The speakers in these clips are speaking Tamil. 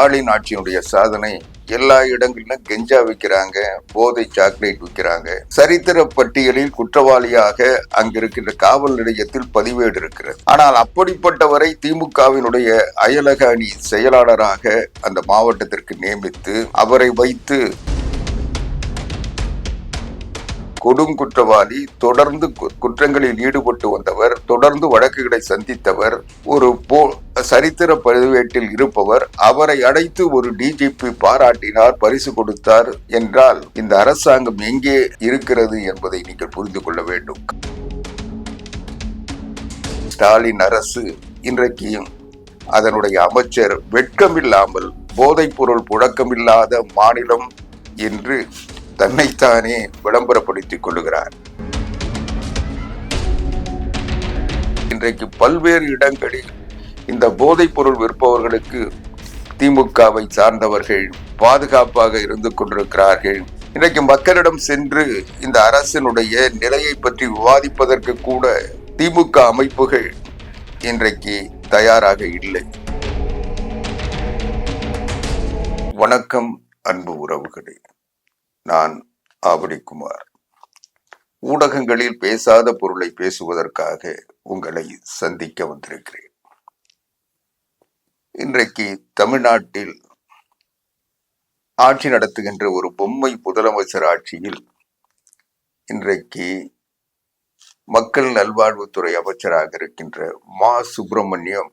ஸ்டாலின் ஆட்சியினுடைய சாதனை எல்லா இடங்களிலும் கெஞ்சா விற்கிறாங்க போதை சாக்லேட் விற்கிறாங்க. சரித்திர பட்டியலில் குற்றவாளியாக அங்கிருக்கின்ற காவல் நிலையத்தில் பதிவேடு இருக்கிறது. ஆனால் அப்படிப்பட்டவரை திமுகவினுடைய அயலக அணி செயலாளராக அந்த மாவட்டத்திற்கு நியமித்து அவரை வைத்து கொடுங்குற்றவாளி தொடர்ந்து கு- குற்றங்களில் ஈடுபட்டு வந்தவர் தொடர்ந்து வழக்குகளை சந்தித்தவர் ஒரு போ சரித்திர பதிவேட்டில் இருப்பவர் அவரை அடைத்து ஒரு டிஜிபி பாராட்டினார் பரிசு கொடுத்தார் என்றால் இந்த அரசாங்கம் எங்கே இருக்கிறது என்பதை நீங்கள் புரிந்து கொள்ள வேண்டும். ஸ்டாலின் அரசு இன்றைக்கு அதனுடைய அமைச்சர் வெட்கமில்லாமல் போதைப்பொருள் புழக்கமில்லாத மாநிலம் என்று தன்னைத்தானே விளம்பரப்படுத்திக் கொள்கிறார் இன்றைக்கு பல்வேறு இடங்களில் இந்த போதைப் பொருள் விற்பவர்களுக்கு திமுகவை சார்ந்தவர்கள் பாதுகாப்பாக இருந்து கொண்டிருக்கிறார்கள். இன்றைக்கு மக்களிடம் சென்று இந்த அரசினுடைய நிலையை பற்றி விவாதிப்பதற்கு கூட திமுக அமைப்புகள் இன்றைக்கு தயாராக இல்லை. வணக்கம் அன்பு உறவுகளே. நான் ஆவடிக்குமார் ஊடகங்களில் பேசாத பொருளை பேசுவதற்காக உங்களை சந்திக்க வந்திருக்கிறேன். இன்றைக்கு தமிழ்நாட்டில் ஆட்சி நடத்துகின்ற ஒரு பொம்மை முதலமைச்சர் ஆட்சியில் இன்றைக்கு மக்கள் நல்வாழ்வுத்துறை அமைச்சராக இருக்கின்ற மா. சுப்பிரமணியம்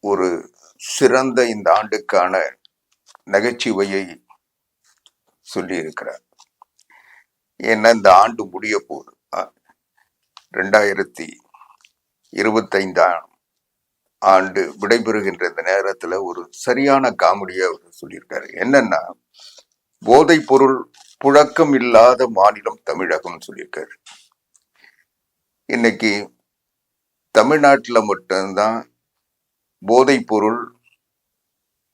ஒரு சிறந்த இந்த ஆண்டுக்கான நகைச்சுவையை சொல்லியிருக்கிறார். ஏன்னா இந்த ஆண்டு முடிய போகுது. ரெண்டாயிரத்தி இருபத்தைந்தாம் ஆண்டு விடைபெறுகின்ற இந்த நேரத்தில் ஒரு சரியான காமெடியை அவர் சொல்லியிருக்காரு. என்னன்னா போதைப் பொருள் புழக்கம் இல்லாத மாநிலம் தமிழகம் சொல்லியிருக்காரு. இன்னைக்கு தமிழ்நாட்டில் மட்டும்தான் போதைப் பொருள்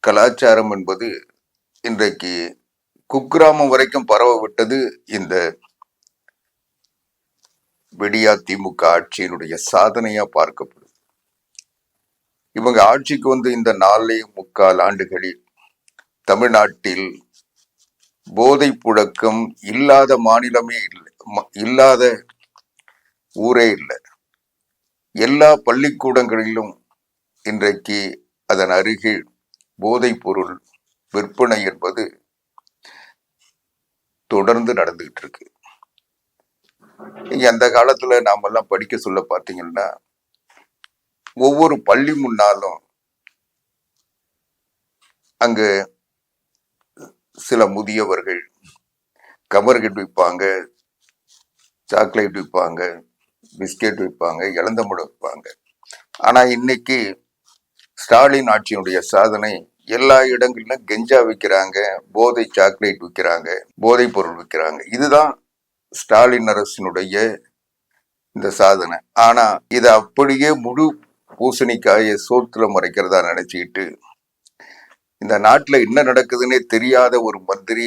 கலாச்சாரம் என்பது இன்றைக்கு குக்கிராமம் வரைக்கும் பரவ விட்டது இந்த விடியா திமுக ஆட்சியினுடைய சாதனையா பார்க்கப்படுது. இவங்க ஆட்சிக்கு வந்து இந்த நாலே முக்கால் ஆண்டுகளில் தமிழ்நாட்டில் போதை புழக்கம் இல்லாத மாநிலமே இல்லை ம- இல்லாத ஊரே இல்லை. எல்லா பள்ளிக்கூடங்களிலும் இன்றைக்கு அதன் அருகில் போதைப் பொருள் விற்பனை என்பது தொடர்ந்து நடந்துகிட்டு இருக்கு. அந்த காலத்துல நாமெல்லாம் படிக்க சொல்ல பார்த்தீங்கன்னா ஒவ்வொரு பள்ளி முன்னாலும் அங்கு சில முதியவர்கள் கமர்கட் விற்பாங்க சாக்லேட் விற்பாங்க பிஸ்கெட் விற்பாங்க இளந்தமுடம் விற்பாங்க. ஆனா இன்னைக்கு ஸ்டாலின் ஆட்சியினுடைய சாதனை எல்லா இடங்களிலும் கெஞ்சா விற்கிறாங்க போதை சாக்லேட் விற்கிறாங்க போதைப் பொருள் விற்கிறாங்க இதுதான் ஸ்டாலின் அரசினுடைய இந்த சாதனை. ஆனா இதை அப்படியே முழு பூசணிக்காய சோத்துல மறைக்கிறதா நினைச்சுக்கிட்டு இந்த நாட்டில் என்ன நடக்குதுன்னே தெரியாத ஒரு மந்திரி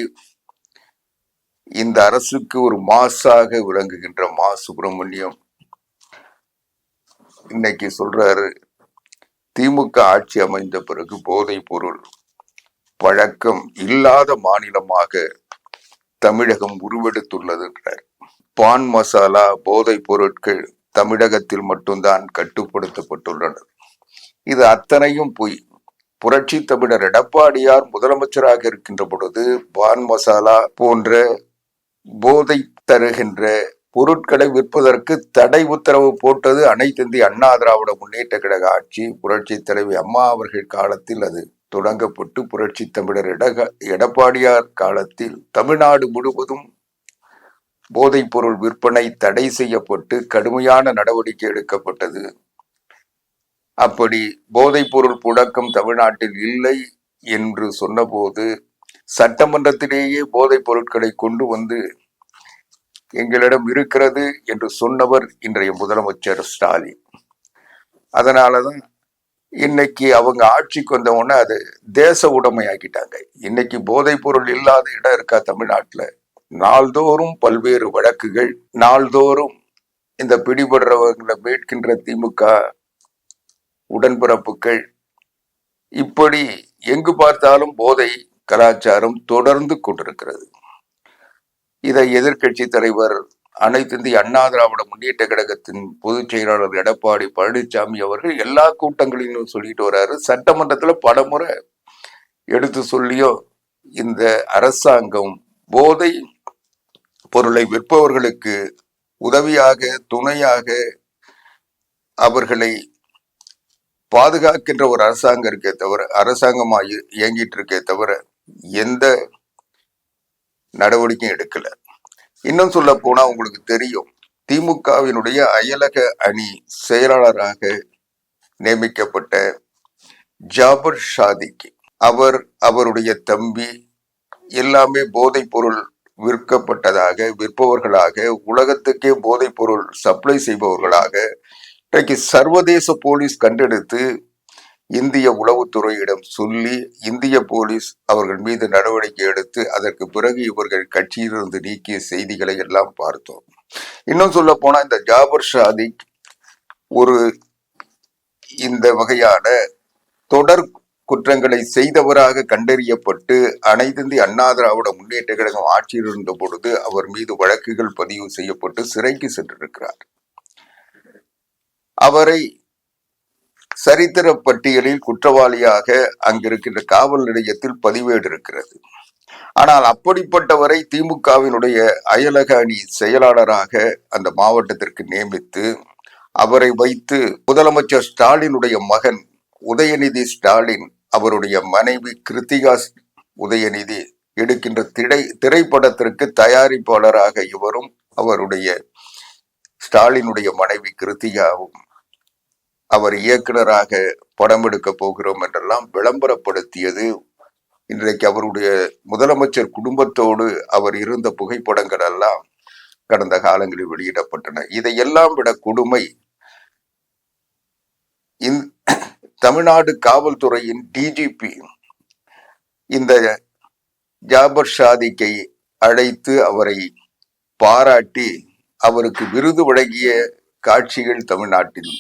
இந்த அரசுக்கு ஒரு மாசாக விளங்குகின்ற மா. சுப்பிரமணியம் இன்னைக்கு சொல்றாரு திமுக ஆட்சி அமைந்த பிறகு போதைப் பொருள் பழக்கம் இல்லாத மாநிலமாக தமிழகம் உருவெடுத்துள்ளதுன்றார். பான் மசாலா போதைப் பொருட்கள் தமிழகத்தில் மட்டும்தான் கட்டுப்படுத்தப்பட்டுள்ளன. இது அத்தனையும் பொய். புரட்சி தமிழர் எடப்பாடியார் முதலமைச்சராக இருக்கின்ற பொழுது பான் மசாலா போன்ற போதை தருகின்ற பொருட்களை விற்பதற்கு தடை உத்தரவு போட்டது அனைத்து இந்திய அண்ணா திராவிட முன்னேற்ற கழக ஆட்சி புரட்சி தலைவி அம்மா அவர்கள் காலத்தில் அது தொடங்கப்பட்டு புரட்சி தமிழர் எடக எடப்பாடியார் காலத்தில் தமிழ்நாடு முழுவதும் போதைப் பொருள் விற்பனை தடை செய்யப்பட்டு கடுமையான நடவடிக்கை எடுக்கப்பட்டது. அப்படி போதைப் பொருள் புழக்கம் தமிழ்நாட்டில் இல்லை என்று சொன்னபோது சட்டமன்றத்திலேயே போதைப் பொருட்களை கொண்டு வந்து எங்களிடம் இருக்கிறது என்று சொன்னவர் இன்றைய முதலமைச்சர் ஸ்டாலின். அதனாலதான் இன்னைக்கு அவங்க ஆட்சிக்கு வந்த உடனே அது தேச உடைமையாக்கிட்டாங்க. இன்னைக்கு போதைப் பொருள் இல்லாத இடம் இருக்கா தமிழ்நாட்டில்? நாள்தோறும் பல்வேறு வழக்குகள் நாள்தோறும் இந்த பிடிபடுறவங்களை மீட்கின்ற திமுக உடன்பிறப்புகள். இப்படி எங்கு பார்த்தாலும் போதை கலாச்சாரம் தொடர்ந்து கொண்டிருக்கிறது. இதை எதிர்க்கட்சி தலைவர் அனைத்து இந்திய அண்ணா திராவிட முன்னேற்ற கழகத்தின் பொதுச் செயலாளர் எடப்பாடி பழனிசாமி அவர்கள் எல்லா கூட்டங்களிலும் சொல்லிட்டு வர்றாரு சட்டமன்றத்துல பலமுறை எடுத்து சொல்லியோ இந்த அரசாங்கம் போதை பொருளை விற்பவர்களுக்கு உதவியாக துணையாக அவர்களை பாதுகாக்கின்ற ஒரு அரசாங்கம் இருக்கே தவிர அரசாங்கமாக இயங்கிட்டு இருக்கே தவிர எந்த நடவடிக்கையும் எடுக்கல. இன்னும் சொல்ல போனா உங்களுக்கு தெரியும் திமுகவினுடைய அயலக அணி செயலாளராக நியமிக்கப்பட்ட ஜாபர் ஷாதிக்கு. அவர் அவருடைய தம்பி எல்லாமே போதைப் பொருள் விற்கப்பட்டதாக விற்பவர்களாக உலகத்துக்கே போதைப் பொருள் சப்ளை செய்பவர்களாக இன்றைக்கு சர்வதேச போலீஸ் கண்டெடுத்து இந்திய உளவுத்துறையிடம் சொல்லி இந்திய போலீஸ் அவர்கள் மீது நடவடிக்கை எடுத்து அதற்கு பிறகு இவர்கள் கட்சியிலிருந்து நீக்கிய செய்திகளை எல்லாம் பார்த்தோம். இன்னும் சொல்ல போனா இந்த ஜாபர் ஷாதிக் ஒரு இந்த வகையான தொடர் குற்றங்களை செய்தவராக கண்டறியப்பட்டு அனைத்து அண்ணா திராவிட முன்னேற்ற கழகம் ஆட்சியில் இருந்த பொழுது அவர் மீது வழக்குகள் பதிவு செய்யப்பட்டு சிறைக்கு சென்றிருக்கிறார். அவரை சரித்திர பட்டியலில் குற்றவாளியாக அங்கிருக்கின்ற காவல் நிலையத்தில் பதிவேடு இருக்கிறது. ஆனால் அப்படிப்பட்டவரை திமுகவினுடைய அயலக அணி செயலாளராக அந்த மாவட்டத்திற்கு நியமித்து அவரை வைத்து முதலமைச்சர் ஸ்டாலினுடைய மகன் உதயநிதி ஸ்டாலின் அவருடைய மனைவி கிருத்திகா உதயநிதி எடுக்கின்ற திரை திரைப்படத்திற்கு தயாரிப்பாளராக இவரும் அவருடைய ஸ்டாலினுடைய மனைவி கிருத்திகாவும் அவர் இயக்குனராக படம் எடுக்க போகிறோம் என்றெல்லாம் விளம்பரப்படுத்தியது. இன்றைக்கு அவருடைய முதலமைச்சர் குடும்பத்தோடு அவர் இருந்த புகைப்படங்கள் எல்லாம் கடந்த காலங்களில் வெளியிடப்பட்டன. இதையெல்லாம் விட கொடுமை தமிழ்நாடு காவல்துறையின் டிஜிபி இந்த ஜாபர் ஷாதிக்கை அழைத்து அவரை பாராட்டி அவருக்கு விருது வழங்கிய காட்சிகள் தமிழ்நாட்டில்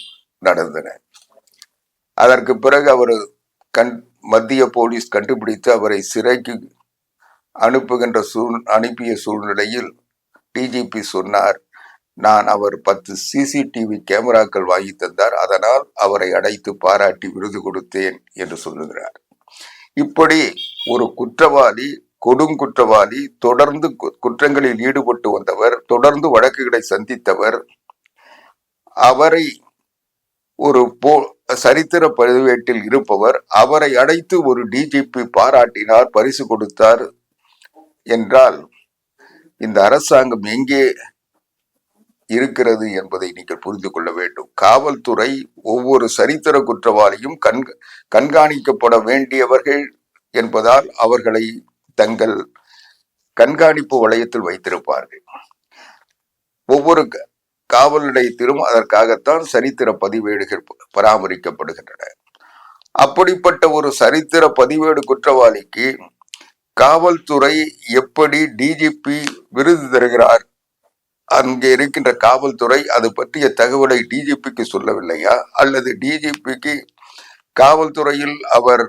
நடந்தன. அதற்கு பிறகு அவர் கண் மத்திய போலீஸ் கண்டுபிடித்து அவரை சிறைக்கு அனுப்புகின்ற சூழ் அனுப்பிய சூழ்நிலையில் டிஜிபி சொன்னார் நான் அவர் பத்து சிசிடிவி கேமராக்கள் வாங்கி தந்தார் அதனால் அவரை அடைத்து பாராட்டி விருது கொடுத்தேன் என்று சொல்லுகிறார். இப்படி ஒரு குற்றவாளி கொடுங்குற்றவாளி தொடர்ந்து கு- குற்றங்களில் ஈடுபட்டு வந்தவர் தொடர்ந்து வழக்குகளை சந்தித்தவர் அவரை ஒரு போ சரித்திர பதிவேட்டில் இருப்பவர் அவரை அடைத்து ஒரு டிஜிபி பாராட்டினார் பரிசு கொடுத்தார் என்றால் இந்த அரசாங்கம் எங்கே இருக்கிறது என்பதை நீங்கள் புரிந்து கொள்ள வேண்டும். காவல்துறை ஒவ்வொரு சரித்திர குற்றவாளியும் கண் கண்காணிக்கப்பட வேண்டியவர்கள் என்பதால் அவர்களை தங்கள் கண்காணிப்பு வளையத்தில் வைத்திருப்பார்கள். ஒவ்வொரு க- காவல் நிலையத்திலும் அதற்காகத்தான் சரித்திர பதிவேடுகள் பராமரிக்கப்படுகின்றன. அப்படிப்பட்ட ஒரு சரித்திர பதிவேடு குற்றவாளிக்கு காவல்துறை எப்படி டிஜிபி விருது தருகிறார்? அங்கே இருக்கின்ற காவல்துறை அது பற்றிய தகவலை டிஜிபிக்கு சொல்லவில்லையா? அல்லது டிஜிபிக்கு காவல்துறையில் அவர்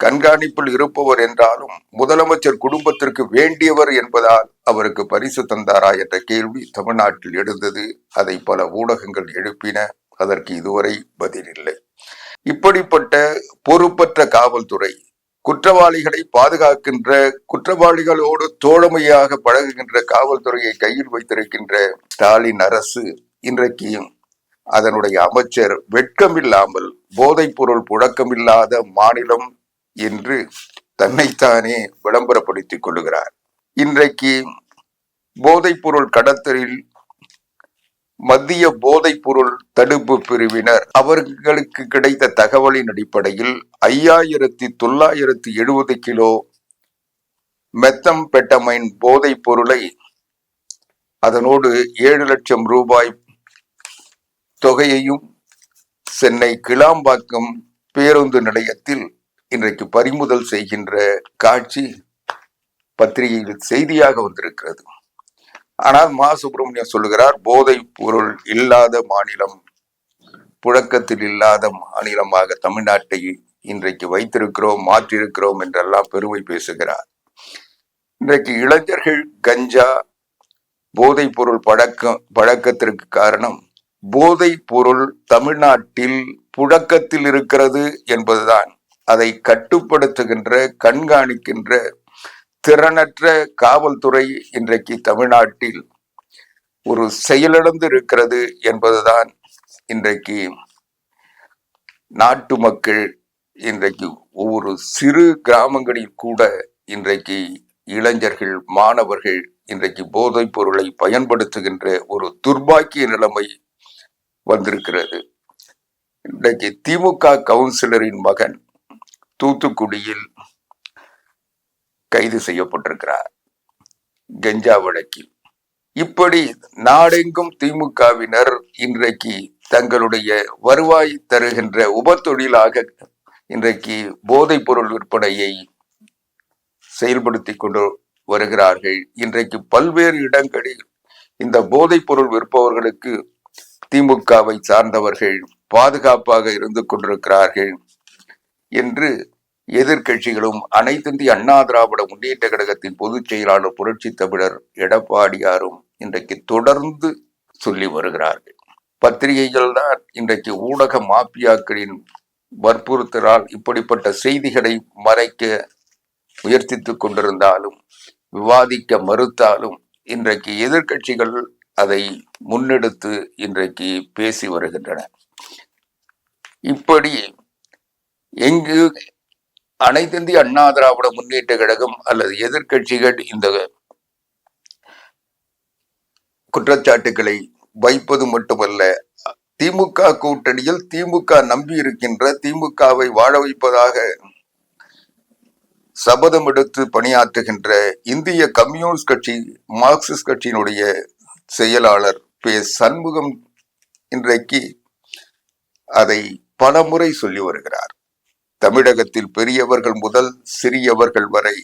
கண்காணிப்பில் இருப்பவர் என்றாலும் முதலமைச்சர் குடும்பத்திற்கு வேண்டியவர் என்பதால் அவருக்கு பரிசு தந்தாரா என்ற கேள்வி தமிழ்நாட்டில் எழுந்தது. அதை பல ஊடகங்கள் எழுப்பின. அதற்கு இதுவரை பதிலில்லை இப்படிப்பட்ட பொறுப்பற்ற காவல்துறை குற்றவாளிகளை பாதுகாக்கின்ற குற்றவாளிகளோடு தோழமையாக பழகுகின்ற காவல்துறையை கையில் வைத்திருக்கின்ற ஸ்டாலின் அரசு இன்றைக்கு அதனுடைய அமைச்சர் வெட்கமில்லாமல் போதைப் பொருள் புழக்கமில்லாத மாநிலம் என்று தன்னைத்தானே விளம்பரப்படுத்திக் கொள்ளுகிறார். இன்றைக்கு போதைப் பொருள் கடத்தலில் மத்திய போதைப் பொருள் தடுப்பு பிரிவினர் அவர்களுக்கு கிடைத்த தகவலின் அடிப்படையில் ஐயாயிரத்தி தொள்ளாயிரத்தி எழுபது கிலோ மெத்தம்பெட்டமைன் போதைப் பொருளை அதனோடு ஏழு லட்சம் ரூபாய் தொகையையும் சென்னை கிளாம்பாக்கம் பேருந்து நிலையத்தில் இன்றைக்கு பறிமுதல் செய்கின்ற காட்சி பத்திரிகையில் செய்தியாக வந்திருக்கிறது. ஆனால் மா சுப்பிரமணியம் சொல்லுகிறார் போதை பொருள் இல்லாத மாநிலம் புழக்கத்தில் இல்லாத மாநிலமாக தமிழ்நாட்டை இன்றைக்கு வைத்திருக்கிறோம் மாற்றிருக்கிறோம் என்றெல்லாம் பெருமை பேசுகிறார். இன்றைக்கு இளைஞர்கள் கஞ்சா போதைப் பொருள் பழக்கம் பழக்கத்திற்கு காரணம் போதைப் பொருள் தமிழ்நாட்டில் புழக்கத்தில் இருக்கிறது என்பதுதான். அதை கட்டுப்படுத்துகின்ற கண்காணிக்கின்ற திறனற்ற காவல்துறை இன்றைக்கு தமிழ்நாட்டில் ஒரு செயலிழந்து இருக்கிறது என்பதுதான் இன்றைக்கு நாட்டு மக்கள் இன்றைக்கு ஒவ்வொரு சிறு கிராமங்களில் கூட இன்றைக்கு இளைஞர்கள் மாணவர்கள் இன்றைக்கு போதைப் பொருளை பயன்படுத்துகின்ற ஒரு துர்பாக்கிய நிலைமை வந்திருக்கிறது. இன்றைக்கு திமுக கவுன்சிலரின் மகன் தூத்துக்குடியில் கைது செய்யப்பட்டிருக்கிறார். கெஞ்சா வழக்கில். இப்படி நாடெங்கும் திமுகவினர் இன்றைக்கு தங்களுடைய வருவாய் தருகின்ற உபத்தொழிலாக இன்றைக்கு போதைப் பொருள் விற்பனையை செயல்படுத்தி கொண்டு வருகிறார்கள். இன்றைக்கு பல்வேறு இடங்களில் இந்த போதைப் பொருள் விற்பவர்களுக்கு திமுகவை சார்ந்தவர்கள் பாதுகாப்பாக இருந்து கொண்டிருக்கிறார்கள். என்று எதிர்க்கட்சிகளும் அனைத்திந்திய அண்ணா திராவிட முன்னேற்ற கழகத்தின் பொதுச் செயலாளர் புரட்சி தமிழர் எடப்பாடியாரும் இன்றைக்கு தொடர்ந்து சொல்லி வருகிறார்கள். பத்திரிகைகள் தான் இன்றைக்கு ஊடக மாபியாக்களின் வற்புறுத்தலால் இப்படிப்பட்ட செய்திகளை மறைக்க முயற்சித்துக் கொண்டிருந்தாலும் விவாதிக்க மறுத்தாலும் இன்றைக்கு எதிர்க்கட்சிகள் அதை முன்னெடுத்து இன்றைக்கு பேசி வருகின்றன. இப்படி எங்கு அனைத்திந்திய அண்ணா திராவிட முன்னேற்ற கழகம் அல்லது எதிர்கட்சிகள் இந்த குற்றச்சாட்டுகளை வைப்பது மட்டுமல்ல திமுக கூட்டணியில் திமுக நம்பி இருக்கின்ற திமுகவை வாழ வைப்பதாக சபதம் எடுத்து பணியாற்றுகின்ற இந்திய கம்யூனிஸ்ட் கட்சி மார்க்சிஸ்ட் கட்சியினுடைய செயலாளர் பே. சண்முகம் இன்றைக்கு அதை பலமுறை சொல்லி வருகிறார். தமிழகத்தில் பெரியவர்கள் முதல் சிறியவர்கள் வரை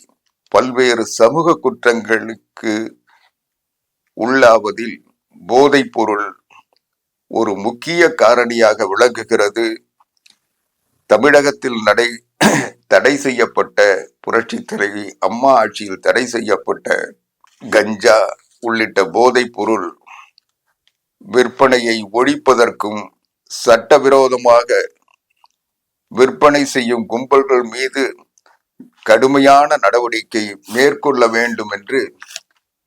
பல்வேறு சமூக குற்றங்களுக்கு உள்ளாவதில் போதைப் பொருள் ஒரு முக்கிய காரணியாக விளங்குகிறது. தமிழகத்தில் நடை தடை செய்யப்பட்ட புரட்சி தலைவி அம்மா ஆட்சியில் தடை செய்யப்பட்ட கஞ்சா உள்ளிட்ட போதைப் பொருள் விற்பனையை ஒழிப்பதற்கும் சட்டவிரோதமாக விற்பனை செய்யும் கும்பல்கள் மீது கடுமையான நடவடிக்கை மேற்கொள்ள வேண்டும் என்று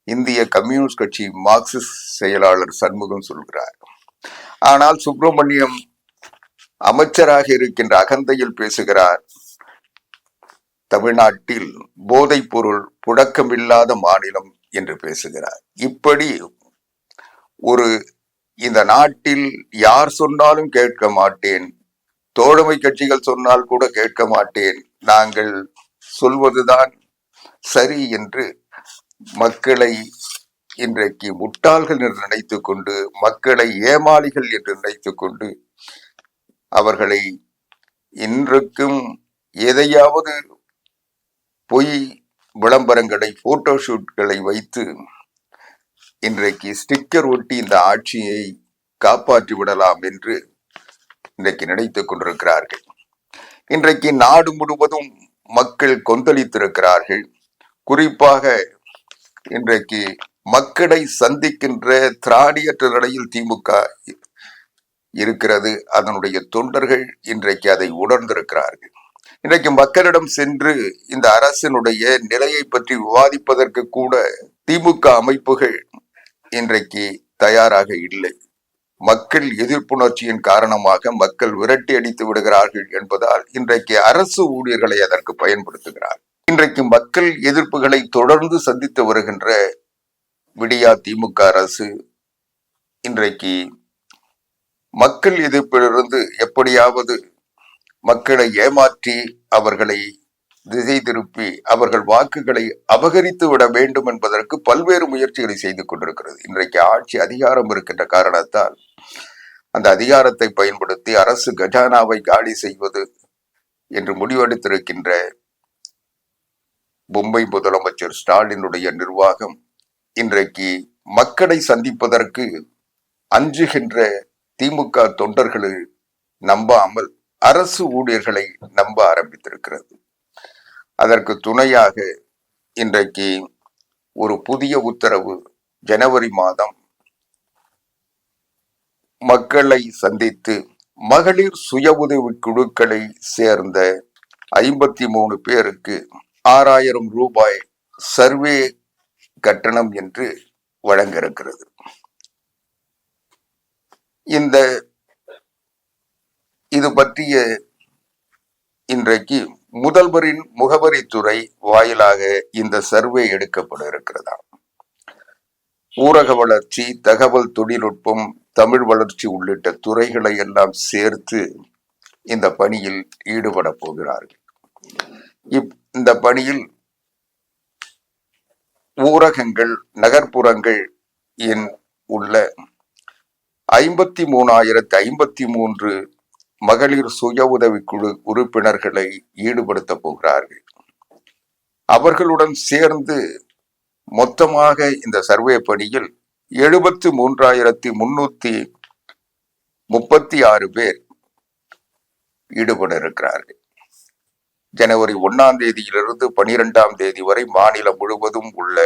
இந்திய கம்யூனிஸ்ட் கட்சி மார்க்சிஸ்ட் செயலாளர் சண்முகம் சொல்கிறார். ஆனால் சுப்பிரமணியம் அமைச்சராக இருக்கின்ற அகந்தையில் பேசுகிறார். தமிழ்நாட்டில் போதைப் பொருள் புழக்கமில்லாத மாநிலம் என்று பேசுகிறார். இப்படி ஒரு இந்த நாட்டில் யார் சொன்னாலும் கேட்க மாட்டேன் தோழமை கட்சிகள் சொன்னால் கூட கேட்க மாட்டேன். நாங்கள் சொல்வதுதான் சரி என்று மக்களை இன்றைக்கு முட்டாள்கள் என்று நினைத்து கொண்டு மக்களை ஏமாளிகள் என்று நினைத்து கொண்டு அவர்களை இன்றைக்கும் எதையாவது பொய் விளம்பரங்களை போட்டோஷூட்களை வைத்து இன்றைக்கு ஸ்டிக்கர் ஒட்டி இந்த ஆட்சியை காப்பாற்றி விடலாம் என்று இன்றைக்கு நினைத்துக் கொண்டிருக்கிறார்கள். இன்றைக்கு நாடு முழுவதும் மக்கள் கொந்தளித்திருக்கிறார்கள். குறிப்பாக இன்றைக்கு மக்களை சந்திக்கின்ற திராணியற்ற நிலையில் திமுக இருக்கிறது. அதனுடைய தொண்டர்கள் இன்றைக்கு அதை உணர்ந்திருக்கிறார்கள். இன்றைக்கு மக்களிடம் சென்று இந்த அரசினுடைய நிலையை பற்றி விவாதிப்பதற்கு கூட திமுக அமைப்புகள் இன்றைக்கு தயாராக இல்லை. மக்கள் எதிர்ப்புணர்ச்சியின் காரணமாக மக்கள் விரட்டி அடித்து விடுகிறார்கள் என்பதால் இன்றைக்கு அரசு ஊழியர்களை அதற்கு பயன்படுத்துகிறார். இன்றைக்கு மக்கள் எதிர்ப்புகளை தொடர்ந்து சந்தித்து வருகின்ற விடியா திமுக அரசு இன்றைக்கு மக்கள் எதிர்ப்பிலிருந்து எப்படியாவது மக்களை ஏமாற்றி அவர்களை திசை திருப்பி அவர்கள் வாக்குகளை அபகரித்து விட வேண்டும் என்பதற்கு பல்வேறு முயற்சிகளை செய்து கொண்டிருக்கிறது. இன்றைக்கு ஆட்சி அதிகாரம் இருக்கின்ற காரணத்தால் அந்த அதிகாரத்தை பயன்படுத்தி அரசு கஜானாவை காலி செய்வது என்று முடிவெடுத்திருக்கின்ற மும்பை முதலமைச்சர் ஸ்டாலினுடைய நிர்வாகம் இன்றைக்கு மக்களை சந்திப்பதற்கு அஞ்சுகின்ற திமுக தொண்டர்களை நம்பாமல் அரசு ஊழியர்களை நம்ப ஆரம்பித்திருக்கிறது. அதற்கு துணையாக இன்றைக்கு ஒரு புதிய உத்தரவு ஜனவரி மாதம் மக்களை சந்தித்து மகளிர் சுய உதவி குழுக்களை சேர்ந்த ஐம்பத்தி மூணு பேருக்கு ஆறாயிரம் ரூபாய் சர்வே கட்டணம் என்று வழங்க இருக்கிறது இந்த இது பற்றிய இன்றைக்கு முதல்வரின் முகவரித்துறை வாயிலாக இந்த சர்வே எடுக்கப்பட இருக்கிறதா ஊரக வளர்ச்சி தகவல் தொழில்நுட்பம் தமிழ் வளர்ச்சி உள்ளிட்ட துறைகளை எல்லாம் சேர்த்து இந்த பணியில் ஈடுபட போகிறார்கள். இப்- இந்த பணியில் ஊரகங்கள் நகர்ப்புறங்கள் என் உள்ள ஐம்பத்தி மூணாயிரத்து ஐம்பத்தி மூன்று மகளிர் சுய உதவிக்குழு உறுப்பினர்களை ஈடுபடுத்த போகிறார்கள். அவர்களுடன் சேர்ந்து மொத்தமாக இந்த சர்வே பணியில் எழுபத்தி மூன்றாயிரத்தி முன்னூத்தி முப்பத்தி ஆறு பேர் ஈடுபட இருக்கிறார்கள் ஜனவரி ஒன்னாம் தேதியிலிருந்து பனிரெண்டாம் தேதி வரை மாநிலம் முழுவதும் உள்ள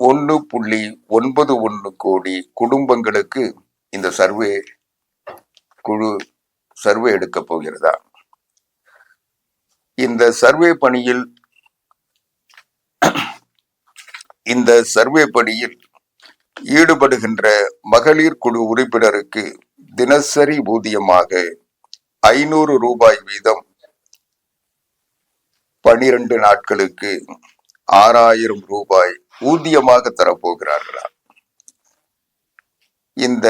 ஒன்று புள்ளி ஒன்பது ஒன்று கோடி குடும்பங்களுக்கு இந்த சர்வே குழு சர்வே எடுக்க போகிறதா? இந்த சர்வே பணியில் இந்த சர்வே பணியில் ஈடுபடுகின்ற மகளிர் குழு உறுப்பினருக்கு தினசரி ஊதியமாக ஐநூறு ரூபாய் வீதம் பனிரெண்டு நாட்களுக்கு ஆறாயிரம் ரூபாய் ஊதியமாக தரப்போகிறார்களா இந்த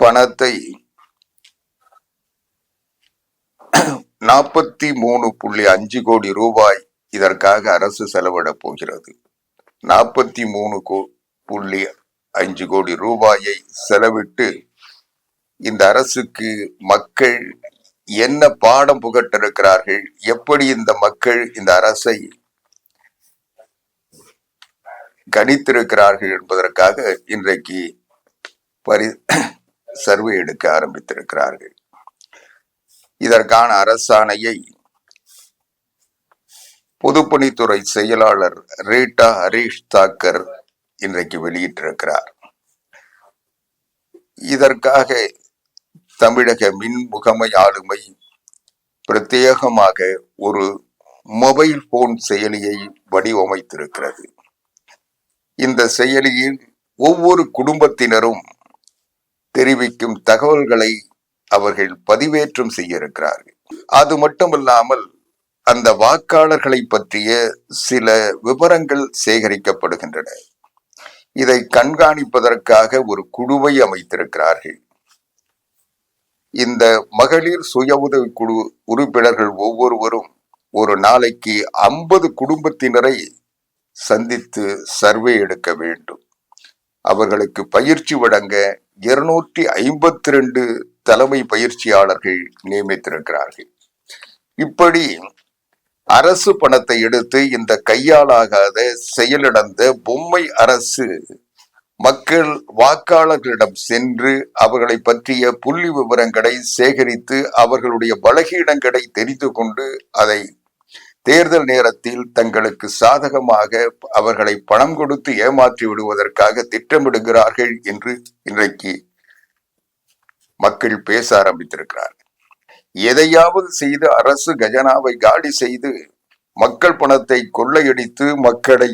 பணத்தை நாற்பத்தி மூணு புள்ளி அஞ்சு கோடி ரூபாய் இதற்காக அரசு செலவிடப் போகிறது. நாற்பத்தி மூணு கோ புள்ளி அஞ்சு கோடி ரூபாயை செலவிட்டு இந்த அரசுக்கு மக்கள் என்ன பாடம் புகட்டிருக்கிறார்கள்? எப்படி இந்த மக்கள் இந்த அரசை கணித்திருக்கிறார்கள் என்பதற்காக இன்றைக்கு பரி சர்வே எடுக்க ஆரம்பித்திருக்கிறார்கள். இதற்கான அரசாணையை பொதுப்பணித்துறை செயலாளர் ரீட்டா ஹரீஷ் தாக்கர் இன்றைக்கு வெளியிட்டிருக்கிறார். இதற்காக தமிழக மின் முகமை ஆளுமை பிரத்யேகமாக ஒரு மொபைல் போன் செயலியை வடிவமைத்திருக்கிறது. இந்த செயலியில் ஒவ்வொரு குடும்பத்தினரும் தெரிவிக்கும் தகவல்களை அவர்கள் பதிவேற்றம் செய்ய இருக்கிறார்கள் அது மட்டுமல்லாமல் அந்த வாக்காளர்களை பற்றிய சில விவரங்கள் சேகரிக்கப்படுகின்றன. இதை கண்காணிப்பதற்காக ஒரு குழுவை அமைத்திருக்கிறார்கள். இந்த மகளிர் சுய உதவி குழு உறுப்பினர்கள் ஒவ்வொருவரும் ஒரு நாளைக்கு ஐம்பது குடும்பத்தினரை சந்தித்து சர்வே எடுக்க வேண்டும். அவர்களுக்கு பயிற்சி வழங்க இருநூற்றி ஐம்பத்தி ரெண்டு தலைமை பயிற்சியாளர்கள் நியமித்திருக்கிறார்கள். இப்படி அரசு பணத்தை எடுத்து இந்த கையாலாகாத செயலிழந்த பொம்மை அரசு மக்கள் வாக்காளர்களிடம் சென்று அவர்களை பற்றிய புள்ளி விவரங்களை சேகரித்து அவர்களுடைய பலகீனங்களை தெரிந்து கொண்டு அதை தேர்தல் நேரத்தில் தங்களுக்கு சாதகமாக அவர்களை பணம் கொடுத்து ஏமாற்றி விடுவதற்காக திட்டமிடுகிறார்கள் என்று இன்றைக்கு மக்கள் பேச ஆரம்பித்திருக்கிறார்கள். எதையாவது செய்து அரசு கஜனாவை காலி செய்து மக்கள் பணத்தை கொள்ளையடித்து மக்களை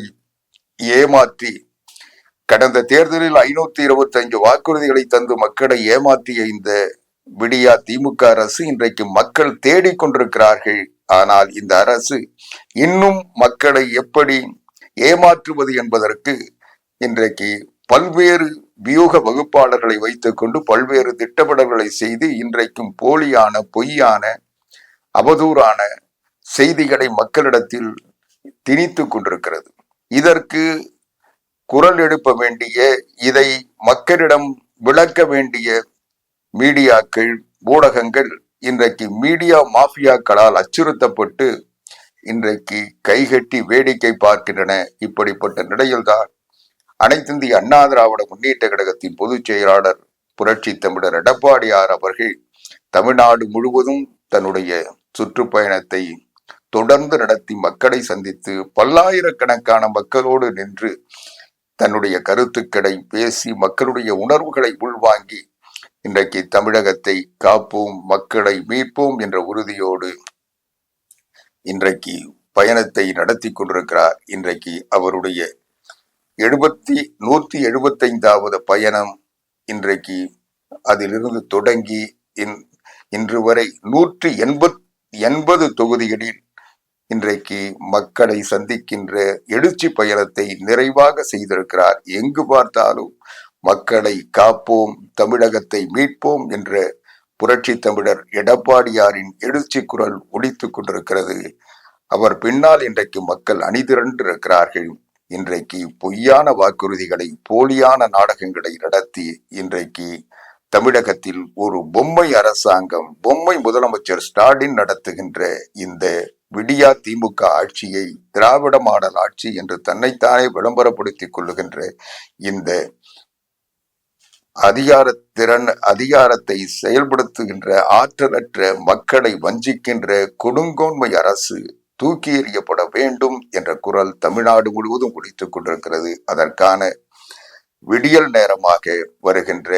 ஏமாற்றி கடந்த தேர்தலில் ஐநூத்தி இருபத்தி அஞ்சு வாக்குறுதிகளை தந்து மக்களை ஏமாற்றிய இந்த விடியா திமுக அரசு இன்றைக்கு மக்கள் தேடிக்கொண்டிருக்கிறார்கள் ஆனால் இந்த அரசு இன்னும் மக்களை எப்படி ஏமாற்றுவது என்பதற்கு இன்றைக்கு பல்வேறு வியூக வகுப்பாளர்களை வைத்துக்கொண்டு பல்வேறு திட்டமிடல்களை செய்து இன்றைக்கும் போலியான பொய்யான அவதூறான செய்திகளை மக்களிடத்தில் திணித்து கொண்டிருக்கிறது. இதற்கு குரல் எழுப்ப வேண்டிய இதை மக்களிடம் விளக்க வேண்டிய மீடியாக்கள் ஊடகங்கள் இன்றைக்கு மீடியா மாஃபியாக்களால் அச்சுறுத்தப்பட்டு இன்றைக்கு கைகட்டி வேடிக்கை பார்க்கின்றன. இப்படிப்பட்ட நிலையில்தான் அனைத்திந்திய அண்ணா திராவிட முன்னேற்ற கழகத்தின் பொதுச் செயலாளர் புரட்சி தமிழர் எடப்பாடியார் அவர்கள் தமிழ்நாடு முழுவதும் தன்னுடைய சுற்றுப்பயணத்தை தொடர்ந்து நடத்தி மக்களை சந்தித்து பல்லாயிரக்கணக்கான மக்களோடு நின்று தன்னுடைய கருத்துக்களை பேசி மக்களுடைய உணர்வுகளை உள்வாங்கி இன்றைக்கு தமிழகத்தை காப்போம் மக்களை மீட்போம் என்ற உறுதியோடு இன்றைக்கு பயணத்தை நடத்தி கொண்டிருக்கிறார். இன்றைக்கு அவருடைய எழுபத்தி நூத்தி எழுபத்தைந்தாவது பயணம் இன்றைக்கு அதிலிருந்து தொடங்கி இன் இன்று வரை நூற்றி எண்பத் எண்பது தொகுதிகளில் இன்றைக்கு மக்களை சந்திக்கின்ற எழுச்சி பயணத்தை நிறைவாக செய்திருக்கிறார். எங்கு பார்த்தாலும் மக்களை காப்போம் தமிழகத்தை மீட்போம் என்ற புரட்சி தமிழர் எடப்பாடியாரின் எழுச்சி குரல் ஒடித்துக் கொண்டிருக்கிறது. அவர் பின்னால் இன்றைக்கு மக்கள் அணிதிரண்டு இருக்கிறார்கள் இன்றைக்கு பொய்யான வாக்குறுதிகளை போலியான நாடகங்களை நடத்தி இன்றைக்கு தமிழகத்தில் ஒரு பொம்மை அரசாங்கம் பொம்மை முதலமைச்சர் ஸ்டாலின் நடத்துகின்ற இந்த விடியா திமுக ஆட்சியை திராவிட மாடல் ஆட்சி என்று தன்னைத்தானே விளம்பரப்படுத்திக் கொள்ளுகின்ற இந்த அதிகார திறன் அதிகாரத்தை செயல்படுத்துகின்ற ஆற்றலற்ற மக்களை வஞ்சிக்கின்ற கொடுங்கோன்மை அரசு தூக்கி எறியப்பட வேண்டும் என்ற குரல் தமிழ்நாடு முழுவதும் குடித்துக் கொண்டிருக்கிறது. அதற்கான விடியல் நேரமாக வருகின்ற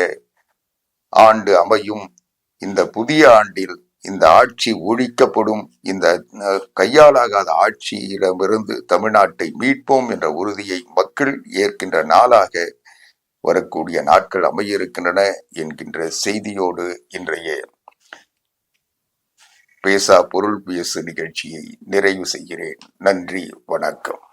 ஆண்டு அமையும் இந்த புதிய ஆண்டில் இந்த ஆட்சி ஒழிக்கப்படும் இந்த கையாலாகாத ஆட்சியிடமிருந்து தமிழ்நாட்டை மீட்போம் என்ற உறுதியை மக்கள் ஏற்கின்ற நாளாக வரக்கூடிய நாட்கள் அமையிருக்கின்றன என்கின்ற செய்தியோடு இன்றைய பேசா பொருள் பேசு நிகழ்ச்சியை நிறைவு செய்கிறேன். நன்றி வணக்கம்.